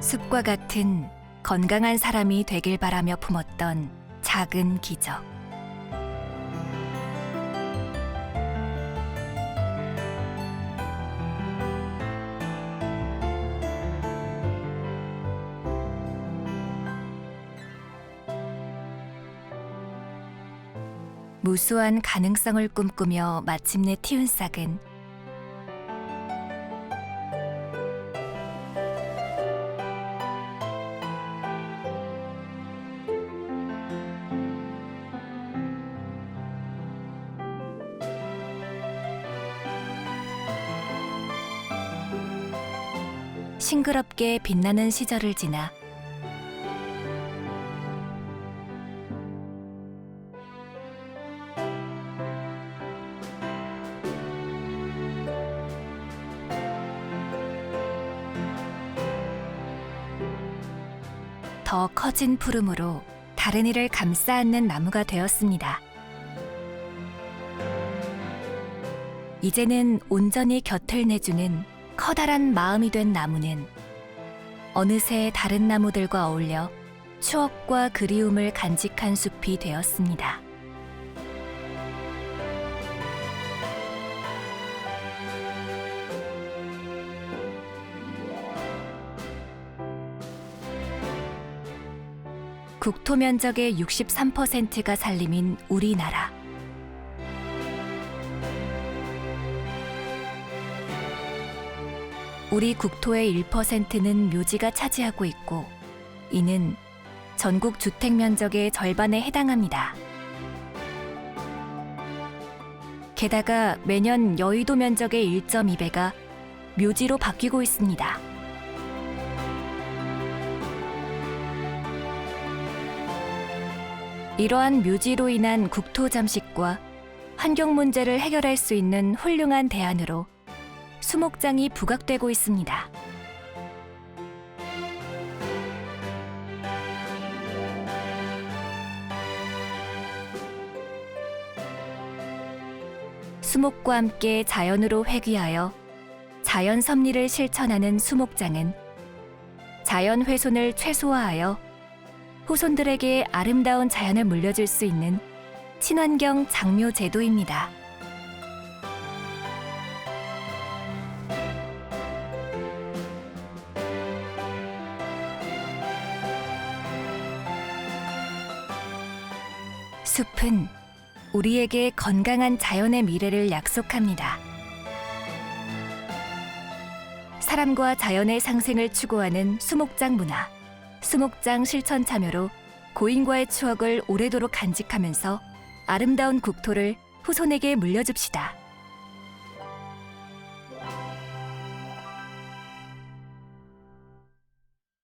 숲과 같은 건강한 사람이 되길 바라며 품었던 작은 기적. 무수한 가능성을 꿈꾸며 마침내 틔운 싹은 싱그럽게 빛나는 시절을 지나 더 커진 푸름으로 다른 이를 감싸 안는 나무가 되었습니다. 이제는 온전히 곁을 내주는 커다란 마음이 된 나무는 어느새 다른 나무들과 어울려 추억과 그리움을 간직한 숲이 되었습니다. 국토 면적의 63%가 산림인 우리나라. 우리 국토의 1%는 묘지가 차지하고 있고 이는 전국 주택 면적의 절반에 해당합니다. 게다가 매년 여의도 면적의 1.2배가 묘지로 바뀌고 있습니다. 이러한 묘지로 인한 국토 잠식과 환경 문제를 해결할 수 있는 훌륭한 대안으로 수목장이 부각되고 있습니다. 수목과 함께 자연으로 회귀하여 자연 섭리를 실천하는 수목장은 자연 훼손을 최소화하여 후손들에게 아름다운 자연을 물려줄 수 있는 친환경 장묘 제도입니다. 숲은 우리에게 건강한 자연의 미래를 약속합니다. 사람과 자연의 상생을 추구하는 수목장 문화, 수목장 실천 참여로 고인과의 추억을 오래도록 간직하면서 아름다운 국토를 후손에게 물려줍시다.